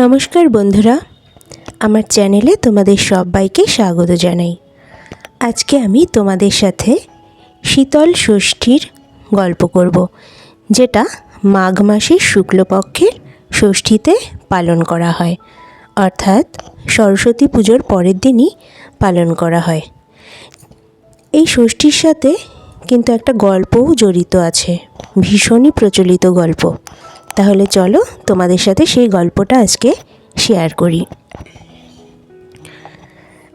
নমস্কার বন্ধুরা, আমার চ্যানেলে তোমাদের সবাইকে স্বাগত জানাই। আজকে আমি তোমাদের সাথে শীতল ষষ্ঠীর গল্প করব, যেটা মাঘ মাসের শুক্লপক্ষের ষষ্ঠীতে পালন করা হয়। অর্থাৎ সরস্বতী পুজোর পরের দিনই পালন করা হয়। এই ষষ্ঠীর সাথে কিন্তু একটা গল্পও জড়িত আছে, ভীষণই প্রচলিত গল্প। তাহলে চলো তোমাদের সাথে সেই গল্পটা আজকে শেয়ার করি।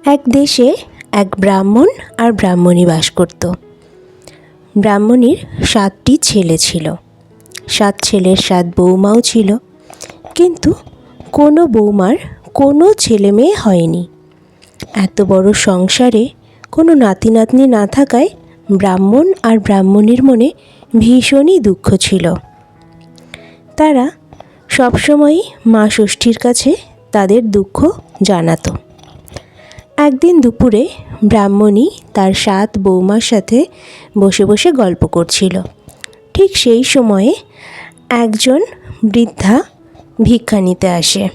এক দেশে এক ব্রাহ্মণ আর ব্রাহ্মণী বাস করত। ব্রাহ্মণীর সাতটি ছেলে ছিল। সাত ছেলের সাত বৌমাও ছিল। কিন্তু কোনো বৌমার কোনো ছেলে মেয়ে হয়নি। এত বড় সংসারে কোনো নাতি নাতনি না থাকায় ব্রাহ্মণ আর ব্রাহ্মণীর মনে ভীষণই দুঃখ ছিল। তারা সবসময়ই মা ষষ্ঠীর কাছে তাদের দুঃখ জানাতো। একদিন দুপুরে ব্রাহ্মণী তার সাত বৌমার সাথে বসে বসে গল্প করছিল। ঠিক সেই সময়ে একজন বৃদ্ধা ভিক্ষা নিতে আসে।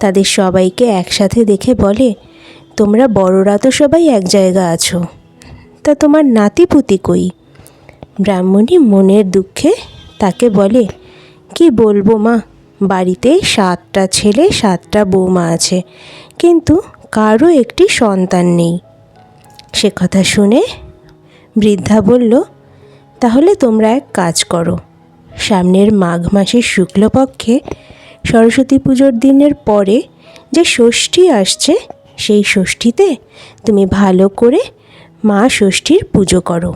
তাদের সবাইকে একসাথে দেখে বলে, তোমরা বড়রা তো সবাই এক জায়গা আছো, তা তোমার নাতিপুতি কই? ব্রাহ্মণী মনের দুঃখে তাকে বলে কি বলব মা? বাড়িতে সাতটা ছেলে, সাতটা বৌমা আছে, কিন্তু কারও একটি সন্তান নেই। সে কথা শুনে বৃদ্ধা বলল, তাহলে তোমরা এক কাজ করো। সামনের মাঘ মাসের শুক্লপক্ষে সরস্বতী পুজোর দিনের পরে যে ষষ্ঠী আসছে, সেই ষষ্ঠীতে তুমি ভালো করে মা ষষ্ঠীর পুজো করো।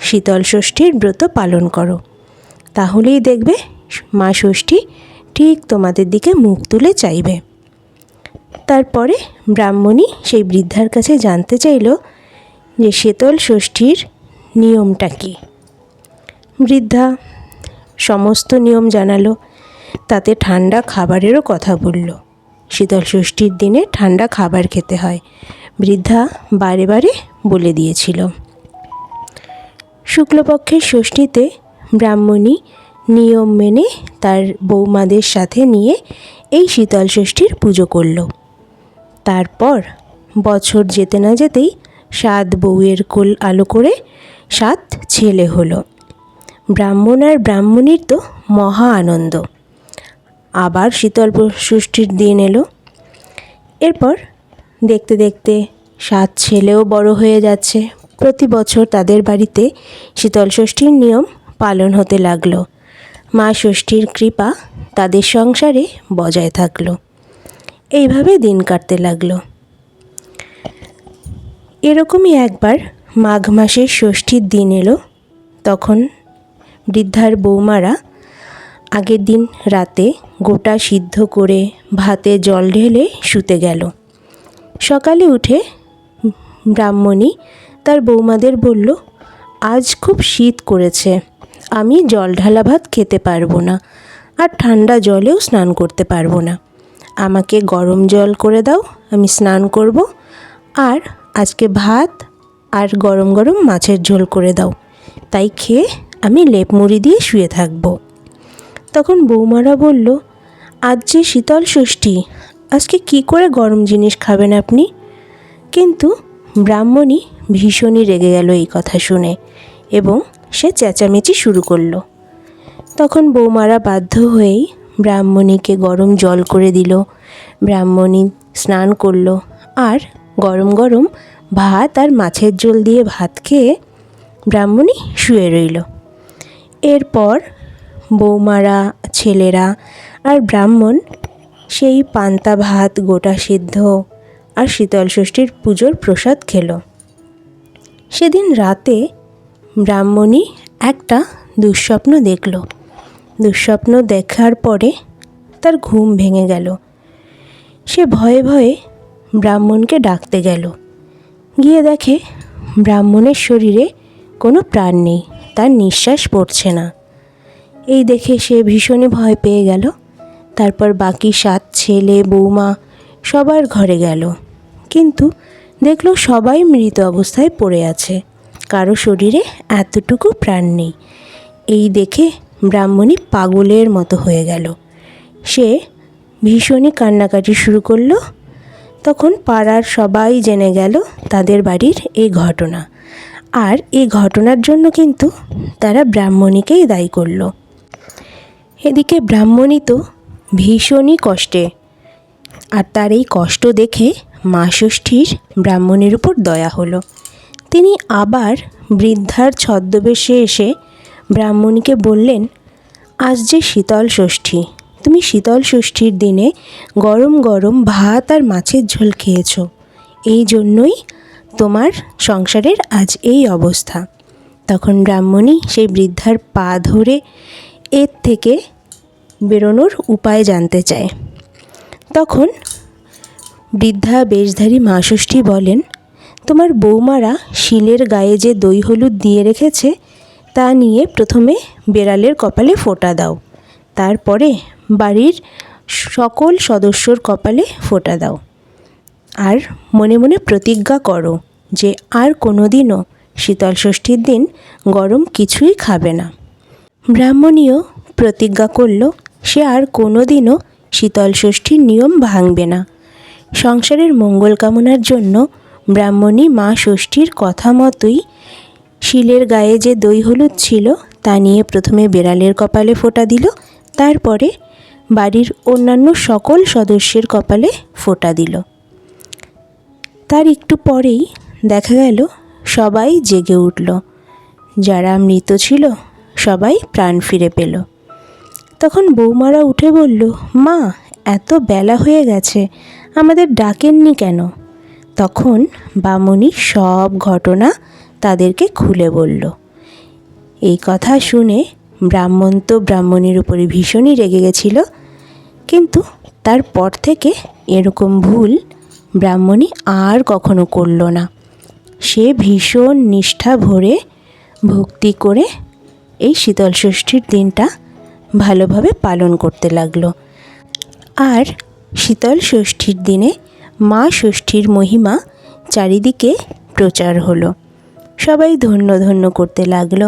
শীতল ষষ্ঠীর ব্রত পালন করো। তাহলেই দেখবে মা ষষ্ঠী ঠিক তোমাদের দিকে মুখ তুলে চাইবে। তারপরে ব্রাহ্মণী সেই বৃদ্ধার কাছে জানতে চাইল যে শীতল ষষ্ঠীর নিয়মটা কী। বৃদ্ধা সমস্ত নিয়ম জানালো, তাতে ঠান্ডা খাবারেরও কথা বলল। শীতল ষষ্ঠীর দিনে ঠান্ডা খাবার খেতে হয়, বৃদ্ধা বারে বারে বলে দিয়েছিল। শুক্লপক্ষের ষষ্ঠীতে ব্রাহ্মণী নিয়ম মেনে তার বৌমাদের সাথে নিয়ে এই শীতল ষষ্ঠীর পুজো করল। তারপর বছর যেতে না যেতেই সাত বউয়ের কোল আলো করে সাত ছেলে হলো। ব্রাহ্মণ আর ব্রাহ্মণীর তো মহা আনন্দ। আবার শীতল ষষ্ঠীর দিন এলো। এরপর দেখতে দেখতে সাত ছেলেও বড় হয়ে যাচ্ছে। প্রতি বছর তাদের বাড়িতে শীতল ষষ্ঠীর নিয়ম পালন হতে লাগল। মা ষষ্ঠীর কৃপা তাদের সংসারে বজায় থাকল। এইভাবে দিন কাটতে লাগল। এরকমই একবার মাঘ মাসের ষষ্ঠীর দিন এলো। তখন বৃদ্ধার বৌমারা আগের দিন রাতে গোটা সিদ্ধ করে ভাতে জল ঢেলে শুতে গেল। সকালে উঠে ব্রাহ্মণী তার বৌমাদের বলল, আজ খুব শীত করেছে। আমি জল ঢালা ভাত খেতে পারব না আর ঠান্ডা জলেও স্নান করতে পারব না। আমাকে গরম জল করে দাও, আমি স্নান করব। আর আজকে ভাত আর গরম গরম মাছের ঝোল করে দাও। তাই খেয়ে আমি লেপ মুড়ি দিয়ে শুয়ে থাকব। তখন বৌমারা বলল, আজ যে শীতল ষষ্ঠী, আজকে কি করে গরম জিনিস খাবেন আপনি? কিন্তু ব্রাহ্মণী ভীষণই রেগে গেল এই কথা শুনে এবং সে চেঁচামেচি শুরু করল। তখন বৌমারা বাধ্য হয়েই ব্রাহ্মণীকে গরম জল করে দিল। ব্রাহ্মণী স্নান করল আর গরম গরম ভাত আর মাছের ঝোল দিয়ে ভাত খেয়ে ব্রাহ্মণী শুয়ে রইল। এরপর বৌমারা, ছেলেরা আর ব্রাহ্মণ সেই পান্তা ভাত, গোটা সিদ্ধ আর শীতল ষষ্ঠীর পুজোর প্রসাদ খেলো। সেদিন রাতে ব্রাহ্মণী একটা দুঃস্বপ্ন দেখল। দুঃস্বপ্ন দেখার পরে তার ঘুম ভেঙে গেল। সে ভয়ে ভয়ে ব্রাহ্মণকে ডাকতে গেল। গিয়ে দেখে ব্রাহ্মণের শরীরে কোনো প্রাণ নেই, তার নিঃশ্বাস পড়ছে না। এই দেখে সে ভীষণই ভয় পেয়ে গেল। তারপর বাকি সাত ছেলে, বৌমা সবার ঘরে গেল। কিন্তু দেখল সবাই মৃত অবস্থায় পড়ে আছে। কারও শরীরে এতটুকু প্রাণ নেই। এই দেখে ব্রাহ্মণী পাগলের মতো হয়ে গেল। সে ভীষণই কান্নাকাটি শুরু করল। তখন পাড়ার সবাই জেনে গেল তাদের বাড়ির এই ঘটনা। আর এই ঘটনার জন্য কিন্তু তারা ব্রাহ্মণীকেই দায়ী করল। এদিকে ব্রাহ্মণী তো ভীষণই কষ্টে। আর তার এই কষ্ট দেখে মা ষষ্ঠীর ব্রাহ্মণের উপর দয়া হলো। তিনি আবার বৃদ্ধার ছদ্মবেশে এসে ব্রাহ্মণীকে বললেন, আজ যে শীতল ষষ্ঠী, তুমি শীতল ষষ্ঠীর দিনে গরম গরম ভাত আর মাছের ঝোল খেয়েছো। এই জন্যই তোমার সংসারের আজ এই অবস্থা। তখন ব্রাহ্মণী সেই বৃদ্ধার পা ধরে এর থেকে বেরোনোর উপায় জানতে চায়। তখন বৃদ্ধা বেশধারী মা ষষ্ঠী বলেন তোমার বৌমারা শিলের গায়ে যে দই হলুদ দিয়ে রেখেছে, তা নিয়ে প্রথমে বেড়ালের কপালে ফোঁটা দাও। তারপরে বাড়ির সকল সদস্যর কপালে ফোঁটা দাও। আর মনে মনে প্রতিজ্ঞা করো যে আর কোনো দিনও শীতল ষষ্ঠীর দিন গরম কিছুই খাবে না। ব্রাহ্মণীয় প্রতিজ্ঞা করল সে আর কোনো দিনও শীতল ষষ্ঠীর নিয়ম ভাঙবে না। সংসারের মঙ্গল কামনার জন্য ব্রাহ্মণী মা ষষ্ঠীর কথা মতোই শিলের গায়ে যে দই হলুদ ছিল, তা নিয়ে প্রথমে বেড়ালের কপালে ফোঁটা দিল, তারপরে বাড়ির অন্যান্য সকল সদস্যের কপালে ফোঁটা দিল। তার একটু পরেই দেখা গেল, সবাই জেগে উঠল। যারা মৃত ছিল, সবাই প্রাণ ফিরে পেল। তখন বৌমারা উঠে বলল, মা, এত বেলা হয়ে গেছে, আমাদের ডাকেননি কেন? তখন বামুনি সব ঘটনা তাদেরকে খুলে বলল। এই কথা শুনে ব্রাহ্মণ তো ব্রাহ্মণীর উপরে ভীষণই রেগে গেছিল, কিন্তু তারপর থেকে এরকম ভুল ব্রাহ্মণী আর কখনো করল না। সে ভীষণ নিষ্ঠা ভরে, ভক্তি করে এই শীতল ষষ্ঠীর দিনটা ভালোভাবে পালন করতে লাগল। আর শীতল ষষ্ঠীর দিনে মা ষষ্ঠীর মহিমা চারিদিকে প্রচার হলো। সবাই ধন্য ধন্য করতে লাগল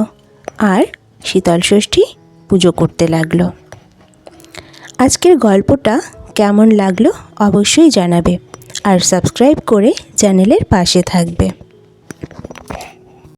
আর শীতল ষষ্ঠী পুজো করতে লাগল। আজকের গল্পটা কেমন লাগল অবশ্যই জানাবে আর সাবস্ক্রাইব করে চ্যানেলের পাশে থাকবে।